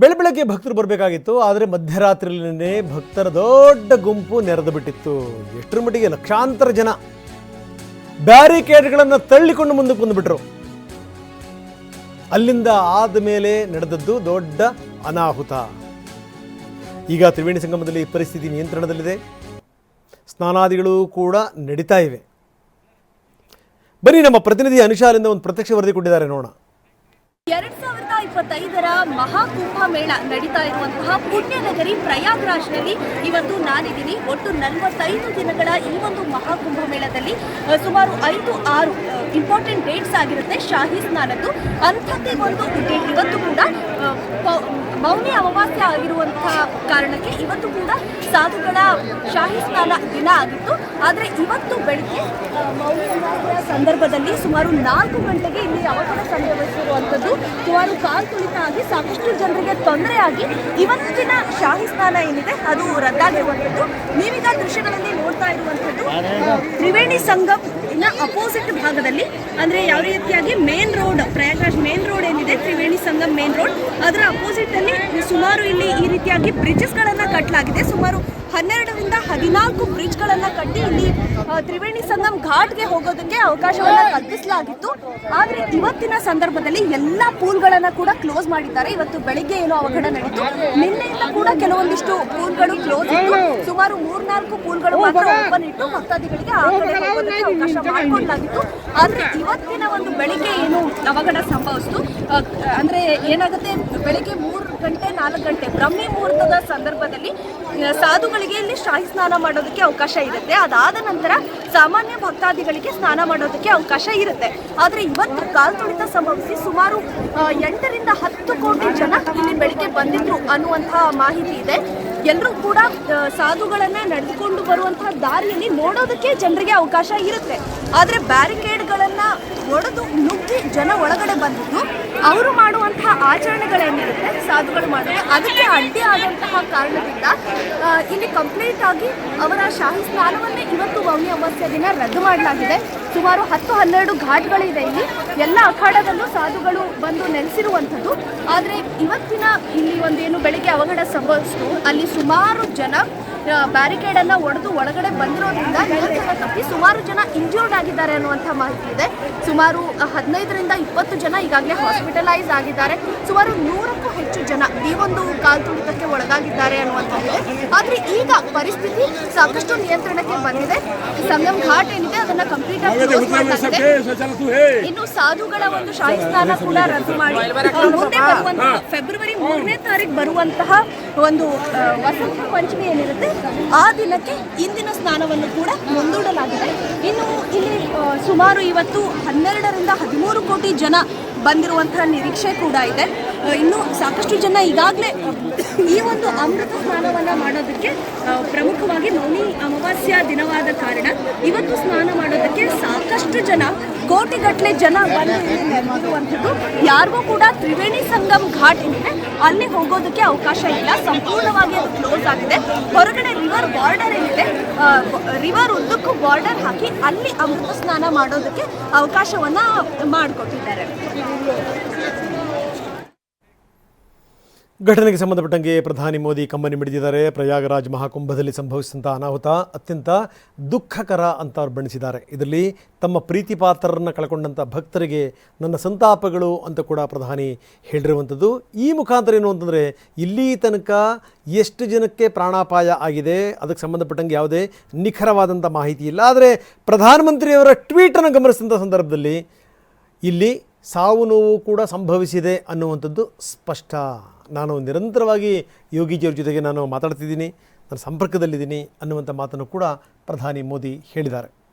ಬೆಳ ಬೆಳಗ್ಗೆ ಭಕ್ತರು ಬರಬೇಕಾಗಿತ್ತು, ಆದರೆ ಮಧ್ಯರಾತ್ರಿಯಲ್ಲೇ ಭಕ್ತರ ದೊಡ್ಡ ಗುಂಪು ನೆರೆದು ಬಿಟ್ಟಿತ್ತು. ಎಷ್ಟರ ಮಟ್ಟಿಗೆ ಲಕ್ಷಾಂತರ ಜನ. ಬ್ಯಾರಿಕೇಡ್ಗಳನ್ನು ತಳ್ಳಿಕೊಂಡು ಮುಂದಕ್ಕೆ ಬಂದುಬಿಟ್ರು. ಅಲ್ಲಿಂದ ಆದ ಮೇಲೆ ನಡೆದದ್ದು ದೊಡ್ಡ ಅನಾಹುತ. ಈಗ ತ್ರಿವೇಣಿ ಸಂಗಮದಲ್ಲಿ ಪರಿಸ್ಥಿತಿ ನಿಯಂತ್ರಣದಲ್ಲಿದೆ. ಸ್ನಾನಾದಿಗಳು ಕೂಡ ನಡೀತಾ ಇವೆ. ಬನ್ನಿ ನಮ್ಮ ಪ್ರತಿನಿಧಿ ಅನುಷಾಲಿಂದ ಒಂದು ಪ್ರತ್ಯಕ್ಷ ವರದಿ ಕೊಟ್ಟಿದ್ದಾರೆ, ನೋಡೋಣ. ಇಪ್ಪತ್ತೈದರ ಮಹಾಕುಂಭ ಮೇಳ ನಡೀತಾ ಇರುವಂತಹ ಪುಣ್ಯನಗರಿ ಪ್ರಯಾಗ್ರಾಜ್ನಲ್ಲಿ ಇವತ್ತು ನಾನಿದ್ದೀನಿ ಒಟ್ಟು ನಲವತ್ತೈದು ದಿನಗಳ ಈ ಒಂದು ಮಹಾಕುಂಭ ಮೇಳದಲ್ಲಿ ಸುಮಾರು ಐದು, ಆರು ಇಂಪಾರ್ಟೆಂಟ್ ಡೇಟ್ಸ್ ಆಗಿರುತ್ತೆ. ಶಾಹಿ ಸ್ನಾನದ್ದು. ಅಂಥದ್ದೇ ಒಂದು ಡೇಟ್ ಇವತ್ತು ಕೂಡ ಮೌನಿ ಅಮಾವಾಸ್ಯ ಆಗಿರುವಂತಹ ಕಾರಣಕ್ಕೆ ಇವತ್ತು ಕೂಡ ಸಾಧುಗಳ ಶಾಹಿ ಸ್ನಾನ ದಿನ ಆಗಿತ್ತು. ಆದರೆ ಇವತ್ತು ಬೆಳಗ್ಗೆ ಮೌನಿ ಅಮಾವಾಸ್ಯ ಸಂದರ್ಭದಲ್ಲಿ ಸುಮಾರು ನಾಲ್ಕು ಗಂಟೆಗೆ ಇಲ್ಲಿ ಅವಘಡ ಸಂಭವಿಸಿರುವಂಥದ್ದು ಸುಮಾರು ಕಾಲ್ ತುಳಿತ ಆಗಿ ಸಾಕಷ್ಟು ಜನರಿಗೆ ತೊಂದರೆ ಆಗಿ ಇವತ್ತಿನ ಶಾಹಿ ಸ್ನಾನ ಏನಿದೆ, ಅದು ರದ್ದಾಗಿರುವಂಥದ್ದು. ನೀವೀಗ ದೃಶ್ಯಗಳಲ್ಲಿ ನೋಡ್ತಾ ಇರುವಂಥದ್ದು, ತ್ರಿವೇಣಿ ಸಂಗಮ್ನ ಅಪೋಸಿಟ್ ಭಾಗದಲ್ಲಿ, ಅಂದ್ರೆ ಯಾವ ರೀತಿಯಾಗಿ main road Prayagraj main road ಏನಿದೆ, ತ್ರಿವೇಣಿ ಸಂಗಮ್ ಮೇನ್ ರೋಡ್ ಅದರ ಅಪೋಸಿಟ್ ಅಲ್ಲಿ ಸುಮಾರು ಇಲ್ಲಿ ಈ ರೀತಿಯಾಗಿ ಬ್ರಿಡ್ಜಸ್ ಗಳನ್ನ ಕಟ್ಟಲಾಗಿದೆ ಸುಮಾರು ಹನ್ನೆರಡರಿಂದ ಹದಿನಾಲ್ಕು ಬ್ರಿಡ್ಜ್ ಗಳನ್ನ ಕಟ್ಟಿ ಇಲ್ಲಿ ತ್ರಿವೇಣಿ ಸಂಗಮ್ ಘಾಟ್ಗೆ ಹೋಗೋದಕ್ಕೆ ಅವಕಾಶವನ್ನ ಕಲ್ಪಿಸಲಾಗಿತ್ತು. ಆದ್ರೆ ಇವತ್ತಿನ ಸಂದರ್ಭದಲ್ಲಿ ಎಲ್ಲಾ ಪೂಲ್ಗಳನ್ನ ಕೂಡ ಕ್ಲೋಸ್ ಮಾಡಿದ್ದಾರೆ. ಇವತ್ತು ಬೆಳಿಗ್ಗೆ ಏನೋ ಅವಘಡ ನಡೀತು. ನಿನ್ನೆಯಿಂದ ಕೂಡ ಕೆಲವೊಂದಿಷ್ಟು ಪೂಲ್ಗಳು ಕ್ಲೋಸ್ ಇತ್ತು. ಸುಮಾರು ಮೂರ್ನಾಲ್ಕು ಪೂಲ್ಗಳು ಮಾತ್ರ ಓಪನ್ ಇಟ್ಟು ಭಕ್ತಾದಿಗಳಿಗೆ ಆ ಕಡೆ ಹೋಗೋದಕ್ಕೆ ಅವಕಾಶ ಮಾಡಿಕೊಡಲಾಗಿತ್ತು. ಆದ್ರೆ ಇವತ್ತಿನ ಒಂದು ಬೆಳಿಗ್ಗೆ ಏನು ಅವಘಡ ಸಂಭವಿಸ್ತು ಅಂದ್ರೆ ಏನಾಗುತ್ತೆ, ಬೆಳಿಗ್ಗೆ ಮೂರು ಗಂಟೆ, ನಾಲ್ಕು ಗಂಟೆ, ಬ್ರಹ್ಮಿ ಮುಹೂರ್ತದ ಸಂದರ್ಭದಲ್ಲಿ ಸಾಧುಗಳಿಗೆ ಇಲ್ಲಿ ಶಾಹಿ ಸ್ನಾನ ಮಾಡೋದಕ್ಕೆ ಅವಕಾಶ ಇರುತ್ತೆ. ಅದಾದ ನಂತರ ಸಾಮಾನ್ಯ ಭಕ್ತಾದಿಗಳಿಗೆ ಸ್ನಾನ ಮಾಡೋದಕ್ಕೆ ಅವಕಾಶ ಇರುತ್ತೆ. ಆದ್ರೆ ಇವತ್ತು ಕಾಲ್ ತುಳಿತ ಸಂಭವಿಸಿ ಸುಮಾರು ಎಂಟರಿಂದ ಹತ್ತು ಕೋಟಿ ಜನ ಇಲ್ಲಿ ಬೆಳಿಗ್ಗೆ ಬಂದಿದ್ರು ಅನ್ನುವಂತಹ ಮಾಹಿತಿ ಇದೆ. ಎಲ್ಲರೂ ಕೂಡ ಸಾಧುಗಳನ್ನ ನಡೆದುಕೊಂಡು ಬರುವಂತಹ ದಾರಿಯಲ್ಲಿ ನೋಡೋದಕ್ಕೆ ಜನರಿಗೆ ಅವಕಾಶ ಇರುತ್ತೆ. ಆದ್ರೆ ಬ್ಯಾರಿಕೇಡ್ಗಳನ್ನ ಒಡೆದು ನುಗ್ಗಿ ಜನ ಒಳಗಡೆ ಬಂದಿದ್ದು, ಅವರು ಮಾಡುವಂತಹ ಆಚರಣೆಗಳೇನಿರುತ್ತೆ? ಸಾಧುಗಳು ಮಾಡಿದ್ರೆ ಅದಕ್ಕೆ ಅಡ್ಡಿ ಆದಂತಹ ಕಾರಣದಿಂದ ಇಲ್ಲಿ ಕಂಪ್ಲೀಟ್ ಆಗಿ ಅವರ ಶಾಹಿ ಸ್ನಾನವನ್ನೇ ಇವತ್ತು ಮೌನಿ ಅಮಾವಾಸ್ಯ ದಿನ ರದ್ದು ಮಾಡಲಾಗಿದೆ. ಸುಮಾರು ಹತ್ತು, ಹನ್ನೆರಡು ಘಾಟ್ಗಳಿದೆ ಇಲ್ಲಿ. ಎಲ್ಲ ಅಖಾಡದಲ್ಲೂ ಸಾಧುಗಳು ಬಂದು ನೆಲೆಸಿರುವಂಥದ್ದು. ಆದರೆ ಇವತ್ತಿನ ಇಲ್ಲಿ ಒಂದೇನು, ಬೆಳಿಗ್ಗೆ ಅವಘಡ ಸಂಭವಿಸಿತು. ಅಲ್ಲಿ ಸುಮಾರು ಜನ ಬ್ಯಾರಿಕೇಡ್ ಅನ್ನ ಒಡೆದು ಒಳಗಡೆ ಬಂದಿರೋದ್ರಿಂದ ನಿಯಂತ್ರಣ ತಪ್ಪಿ ಸುಮಾರು ಜನ ಇಂಜೂರ್ಡ್ ಆಗಿದ್ದಾರೆ ಅನ್ನುವಂಥ ಮಾಹಿತಿ ಇದೆ. ಸುಮಾರು ಹದಿನೈದರಿಂದ ಇಪ್ಪತ್ತು ಜನ ಈಗಾಗಲೇ ಹಾಸ್ಪಿಟಲೈಸ್ ಆಗಿದ್ದಾರೆ. ಸುಮಾರು ನೂರಕ್ಕೂ ಹೆಚ್ಚು ಜನ ಈ ಒಂದು ಕಾಲ್ತುಳಿತಕ್ಕೆ ಒಳಗಾಗಿದ್ದಾರೆ ಅನ್ನುವಂಥದ್ದಿದೆ ಆದ್ರೆ ಈಗ ಪರಿಸ್ಥಿತಿ ಸಾಕಷ್ಟು ನಿಯಂತ್ರಣಕ್ಕೆ ಬಂದಿದೆ. ಸಂಗಮ್ ಘಾಟ್ ಏನಿದೆ ಅದನ್ನ ಕಂಪ್ಲೀಟ್ ಆಗಿ ಕ್ಲೋಸ್ ಮಾಡಲಾಗಿದೆ ಇನ್ನು ಸಾಧುಗಳ ಒಂದು ಶಾಹಿ ಸ್ನಾನ ಕೂಡ ರದ್ದು ಮಾಡಿ. ಮುಂದೆ ಬರುವಂತಹ ಫೆಬ್ರವರಿ ಮೂರನೇ ತಾರೀಕು ಬರುವಂತಹ ಒಂದು ವಸಂತ ಪಂಚಮಿ ಏನಿರುತ್ತೆ ಆ ದಿನಕ್ಕೆ ಇಂದಿನ ಸ್ನಾನವನ್ನು ಕೂಡ ಮುಂದೂಡಲಾಗಿದೆ. ಇನ್ನು ಇಲ್ಲಿ ಸುಮಾರು ಇವತ್ತು ಹನ್ನೆರಡರಿಂದ ಹದಿಮೂರು ಕೋಟಿ ಜನ ಬಂದಿರುವಂತಹ ನಿರೀಕ್ಷೆ ಕೂಡ ಇದೆ. ಇನ್ನು ಸಾಕಷ್ಟು ಜನ ಈಗಾಗಲೇ, ಈ ಒಂದು ಅಮೃತ ಸ್ನಾನವನ್ನ ಮಾಡೋದಕ್ಕೆ ಪ್ರಮುಖವಾಗಿ ಮೌನಿ ಅಮಾವಾಸ್ಯ ದಿನವಾದ ಕಾರಣ ಇವತ್ತು ಸ್ನಾನ ಮಾಡೋದಕ್ಕೆ ಸಾಕಷ್ಟು ಜನ ಕೋಟಿಗಟ್ಟಲೆ ಜನ ಬಂದು ಯಾರಿಗೂ ಕೂಡ ತ್ರಿವೇಣಿ ಸಂಗಮ್ ಘಾಟ್ ಏನಿದೆ ಅಲ್ಲಿ ಹೋಗೋದಕ್ಕೆ ಅವಕಾಶ ಇಲ್ಲ. ಸಂಪೂರ್ಣವಾಗಿ ಅದು ಕ್ಲೋಸ್ ಆಗಿದೆ. ಹೊರಗಡೆ ರಿವರ್ ಬಾರ್ಡರ್ ಏನಿದೆ ರಿವರ್ ಉದ್ದಕ್ಕೂ ಬಾರ್ಡರ್ ಹಾಕಿ ಅಲ್ಲಿ ಅಮೃತ ಸ್ನಾನ ಮಾಡೋದಕ್ಕೆ ಅವಕಾಶವನ್ನ ಮಾಡಿಕೊಟ್ಟಿದ್ದಾರೆ. ಘಟನೆಗೆ ಸಂಬಂಧಪಟ್ಟಂಗೆ ಪ್ರಧಾನಿ ಮೋದಿ ಕಂಬನಿ ಮಿಡಿದಿದ್ದಾರೆ. ಪ್ರಯಾಗರಾಜ್ ಮಹಾಕುಂಭದಲ್ಲಿ ಸಂಭವಿಸಿದಂಥ ಅನಾಹುತ ಅತ್ಯಂತ ದುಃಖಕರ ಅಂತ ಅವ್ರು ಬಣ್ಣಿಸಿದ್ದಾರೆ. ಇದರಲ್ಲಿ ತಮ್ಮ ಪ್ರೀತಿ ಪಾತ್ರರನ್ನು ಕಳ್ಕೊಂಡಂಥ ಭಕ್ತರಿಗೆ ನನ್ನ ಸಂತಾಪಗಳು ಅಂತ ಕೂಡ ಪ್ರಧಾನಿ ಹೇಳಿರುವಂಥದ್ದು. ಈ ಮುಖಾಂತರ ಏನು ಅಂತಂದರೆ, ಇಲ್ಲಿ ತನಕ ಎಷ್ಟು ಜನಕ್ಕೆ ಪ್ರಾಣಾಪಾಯ ಆಗಿದೆ, ಅದಕ್ಕೆ ಸಂಬಂಧಪಟ್ಟಂಗೆ ಯಾವುದೇ ನಿಖರವಾದಂಥ ಮಾಹಿತಿ ಇಲ್ಲ. ಆದರೆ ಪ್ರಧಾನಮಂತ್ರಿಯವರ ಟ್ವೀಟನ್ನು ಗಮನಿಸಿದಂಥ ಸಂದರ್ಭದಲ್ಲಿ ಇಲ್ಲಿ ಸಾವು ನೋವು ಕೂಡ ಸಂಭವಿಸಿದೆ ಅನ್ನುವಂಥದ್ದು ಸ್ಪಷ್ಟ. ನಾನು ನಿರಂತರವಾಗಿ ಯೋಗೀಜಿಯವ್ರ ಜೊತೆಗೆ ನಾನು ಮಾತಾಡ್ತಿದ್ದೀನಿ ನಾನು ಸಂಪರ್ಕದಲ್ಲಿದ್ದೀನಿ ಅನ್ನುವಂಥ ಮಾತನ್ನು ಕೂಡ ಪ್ರಧಾನಿ ಮೋದಿ ಹೇಳಿದ್ದಾರೆ.